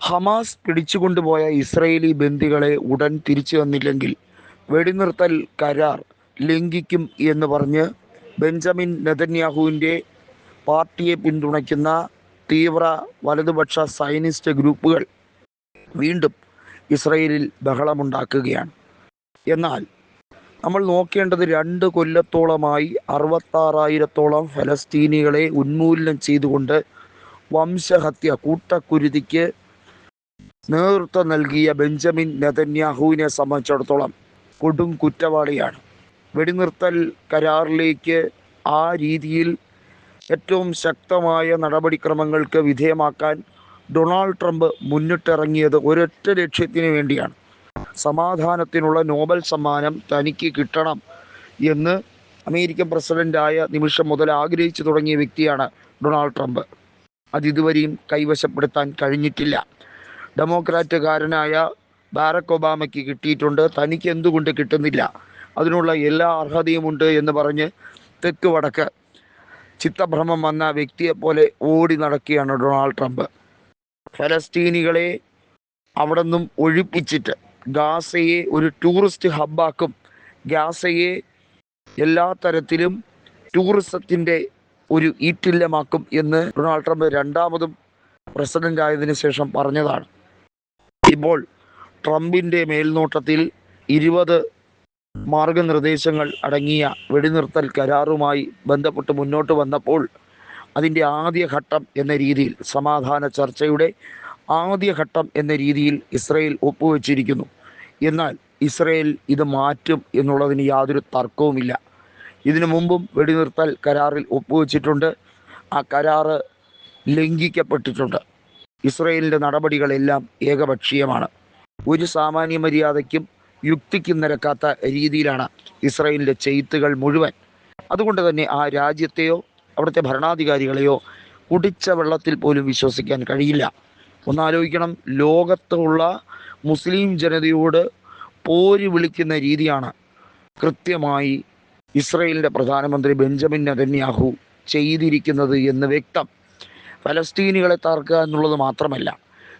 Hamas പിടിച്ചുകൊണ്ടുപോയ Israeli ബന്ദികളെ ഉടൻ തിരിച്ചു തന്നില്ലെങ്കിൽ വെടിനിർത്തൽ കരാർ ലംഘിക്കും എന്ന് പറഞ്ഞ് ബെഞ്ചമിൻ നെതന്യാഹുവിന്റെ പാർട്ടിയെ പിന്തുണയ്ക്കുന്ന തീവ്ര വലതുപക്ഷ സൈനിസ്റ്റ് ഗ്രൂപ്പുകൾ വീണ്ടും ഇസ്രയേലിൽ ബഹളമുണ്ടാക്കുകയാണ്. എന്നാൽ നമ്മൾ നോക്കേണ്ടത് രണ്ട് കൊല്ലത്തോളമായി അറുപത്താറായിരത്തോളം ഫലസ്തീനികളെ ഉന്മൂലനം ചെയ്തുകൊണ്ട് വംശഹത്യ കൂട്ടക്കുരുതിക്ക് നേതൃത്വം നൽകിയ ബെഞ്ചമിൻ നെതന്യാഹുവിനെ സംബന്ധിച്ചിടത്തോളം കൊടും കുറ്റവാളിയാണ്. വെടിനിർത്തൽ കരാറിലേക്ക് ആ രീതിയിൽ ഏറ്റവും ശക്തമായ നടപടിക്രമങ്ങൾക്ക് വിധേയമാക്കാൻ ഡൊണാൾഡ് ട്രംപ് മുന്നിട്ടിറങ്ങിയത് ഒരൊറ്റ ലക്ഷ്യത്തിന് വേണ്ടിയാണ്. സമാധാനത്തിനുള്ള നോബൽ സമ്മാനം തനിക്ക് കിട്ടണം എന്ന് അമേരിക്കൻ പ്രസിഡന്റായ നിമിഷം മുതൽ ആഗ്രഹിച്ചു തുടങ്ങിയ വ്യക്തിയാണ് ഡൊണാൾഡ് ട്രംപ്. അതിതുവരെയും കൈവശപ്പെടുത്താൻ കഴിഞ്ഞിട്ടില്ല. ഡെമോക്രാറ്റുകാരനായ ബാരക് ഒബാമയ്ക്ക് കിട്ടിയിട്ടുണ്ട്. തനിക്ക് എന്തുകൊണ്ട് കിട്ടുന്നില്ല? അതിനുള്ള എല്ലാ അർഹതയുമുണ്ട് എന്ന് പറഞ്ഞ് തെക്ക് വടക്ക് ചിത്തഭ്രമം വന്ന വ്യക്തിയെ പോലെ ഓടി നടക്കുകയാണ് ഡൊണാൾഡ് ട്രംപ്. ഫലസ്തീനികളെ അവിടെ നിന്നും ഒഴിപ്പിച്ചിട്ട് ഗാസയെ ഒരു ടൂറിസ്റ്റ് ഹബ്ബാക്കും ഗാസയെ എല്ലാ തരത്തിലും ടൂറിസത്തിന്റെ ഒരു ഈറ്റില്ലമാക്കും എന്ന് ഡൊണാൾഡ് ട്രംപ് രണ്ടാമതും പ്രസിഡന്റ് ആയതിനു ശേഷം പറഞ്ഞതാണ്. ഇപ്പോൾ ട്രംപിന്റെ മേൽനോട്ടത്തിൽ ഇരുപത് മാർഗനിർദ്ദേശങ്ങൾ അടങ്ങിയ വെടിനിർത്തൽ കരാറുമായി ബന്ധപ്പെട്ട് മുന്നോട്ട് വന്നപ്പോൾ അതിന്റെ ആദ്യഘട്ടം എന്ന രീതിയിൽ സമാധാന ചർച്ചയുടെ ആദ്യഘട്ടം എന്ന രീതിയിൽ ഇസ്രയേൽ ഒപ്പുവെച്ചിരിക്കുന്നു. എന്നാൽ ഇസ്രയേൽ ഇത് മാറ്റും എന്നുള്ളതിന് യാതൊരു തർക്കവുമില്ല. ഇതിനു മുമ്പും വെടിനിർത്തൽ കരാറിൽ ഒപ്പുവെച്ചിട്ടുണ്ട്. ആ കരാറ് ലംഘിക്കപ്പെട്ടിട്ടുണ്ട്. ഇസ്രയേലിന്റെ നടപടികളെല്ലാം ഏകപക്ഷീയമാണ്. ഒരു സാമാന്യ മര്യാദയ്ക്കും യുക്തിക്കും നിരക്കാത്ത രീതിയിലാണ് ഇസ്രയേലിന്റെ ചെയ്ത്തുകൾ മുഴുവൻ. അതുകൊണ്ട് തന്നെ ആ രാജ്യത്തെയോ അവിടുത്തെ ഭരണാധികാരികളെയോ കുടിച്ച വെള്ളത്തിൽ പോലും വിശ്വസിക്കാൻ കഴിയില്ല. ഒന്നാലോചിക്കണം ലോകത്തുള്ള മുസ്ലിം ജനതയോട് പോരി വിളിക്കുന്ന രീതിയാണ് കൃത്യമായി ഇസ്രയേലിന്റെ പ്രധാനമന്ത്രി ബെഞ്ചമിൻ നെതന്യാഹു ചെയ്തിരിക്കുന്നത് എന്ന് വ്യക്തം. ഫലസ്തീനികളെ തകർക്കുക എന്നുള്ളത് മാത്രമല്ല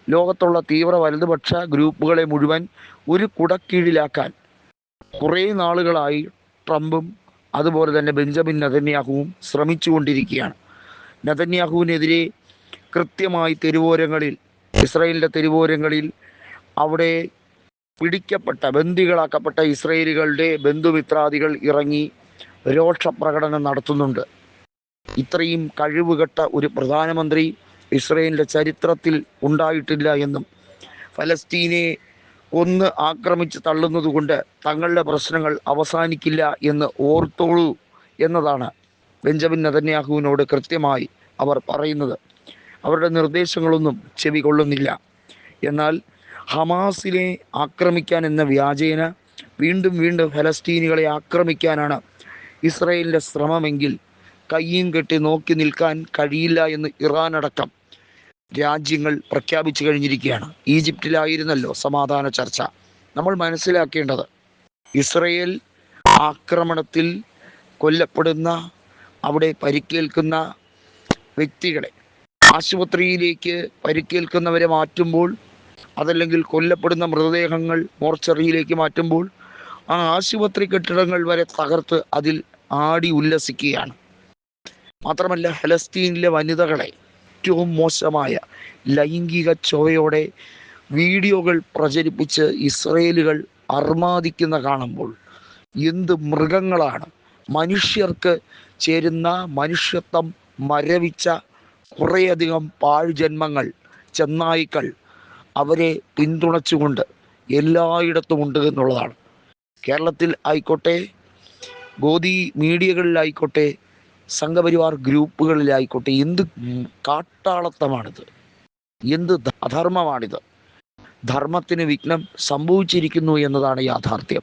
ലോകത്തുള്ള തീവ്ര വലതുപക്ഷ ഗ്രൂപ്പുകളെ മുഴുവൻ ഒരു കുടക്കീഴിലാക്കാൻ കുറേ നാളുകളായി ട്രംപും അതുപോലെ തന്നെ ബെഞ്ചമിൻ നെതന്യാഹുവും ശ്രമിച്ചുകൊണ്ടിരിക്കുകയാണ്. നതന്യാഹുവിനെതിരെ കൃത്യമായി തെരുവോരങ്ങളിൽ ഇസ്രയേലിന്റെ തെരുവോരങ്ങളിൽ അവിടെ പിടിക്കപ്പെട്ട ബന്ദികളാക്കപ്പെട്ട ഇസ്രയേലുകളുടെ ബന്ധുമിത്രാദികൾ ഇറങ്ങി രോഷപ്രകടനം നടത്തുന്നുണ്ട്. ഇത്രയും കഴിവുകെട്ട ഒരു പ്രധാനമന്ത്രി ഇസ്രയേലിന്റെ ചരിത്രത്തിൽ ഉണ്ടായിട്ടില്ല എന്നും ഫലസ്തീനെ ഒന്ന് ആക്രമിച്ച് തള്ളുന്നതുകൊണ്ട് തങ്ങളുടെ പ്രശ്നങ്ങൾ അവസാനിക്കില്ല എന്ന് ഓർത്തോളൂ എന്നതാണ് ബെഞ്ചമിൻ നെതന്യാഹുവിനോട് കൃത്യമായി അവർ പറയുന്നത്. അവരുടെ നിർദ്ദേശങ്ങളൊന്നും ചെവി കൊള്ളുന്നില്ല എന്നാൽ ഹമാസിനെ ആക്രമിക്കാൻ എന്ന വ്യാജേന വീണ്ടും വീണ്ടും ഫലസ്തീനികളെ ആക്രമിക്കാനാണ് ഇസ്രയേലിന്റെ ശ്രമമെങ്കിൽ കയ്യും കെട്ടി നോക്കി നിൽക്കാൻ കഴിയില്ല എന്ന് ഇറാൻ അടക്കം രാജ്യങ്ങൾ പ്രഖ്യാപിച്ചു കഴിഞ്ഞിരിക്കുകയാണ്. ഈജിപ്തിലായിരുന്നല്ലോ സമാധാന ചർച്ച. നമ്മൾ മനസ്സിലാക്കേണ്ടത് ഇസ്രയേൽ ആക്രമണത്തിൽ കൊല്ലപ്പെടുന്ന അവിടെ പരിക്കേൽക്കുന്ന വ്യക്തികളെ ആശുപത്രിയിലേക്ക് പരിക്കേൽക്കുന്നവരെ മാറ്റുമ്പോൾ അതല്ലെങ്കിൽ കൊല്ലപ്പെടുന്ന മൃതദേഹങ്ങൾ മോർച്ചറിയിലേക്ക് മാറ്റുമ്പോൾ ആ ആശുപത്രി കെട്ടിടങ്ങൾ വരെ തകർത്ത് അതിൽ ആടി ഉല്ലസിക്കുകയാണ്. മാത്രമല്ല ഫലസ്തീനിലെ വനിതകളെ ഏറ്റവും മോശമായ ലൈംഗിക ചൊവയോടെ വീഡിയോകൾ പ്രചരിപ്പിച്ച് ഇസ്രയേലുകൾ അർമാദിക്കുന്ന കാണുമ്പോൾ എന്ത് മൃഗങ്ങളാണ്? മനുഷ്യർക്ക് ചേരുന്ന മനുഷ്യത്വം മരവിച്ച കുറേയധികം പാഴ്ജന്മങ്ങൾ ചെന്നായ്ക്കൾ അവരെ പിന്തുണച്ചുകൊണ്ട് എല്ലായിടത്തും ഉണ്ട് എന്നുള്ളതാണ്. കേരളത്തിൽ ആയിക്കോട്ടെ ഗോദി മീഡിയകളിലായിക്കോട്ടെ സംഘപരിവാർ ഗ്രൂപ്പുകളിലായിക്കോട്ടെ എന്ത് കാട്ടാളത്തമാണിത്? എന്ത് അധർമ്മമാണിത്? ധർമ്മത്തിന് വിഘ്നം സംഭവിച്ചിരിക്കുന്നു എന്നതാണ് യാഥാർത്ഥ്യം.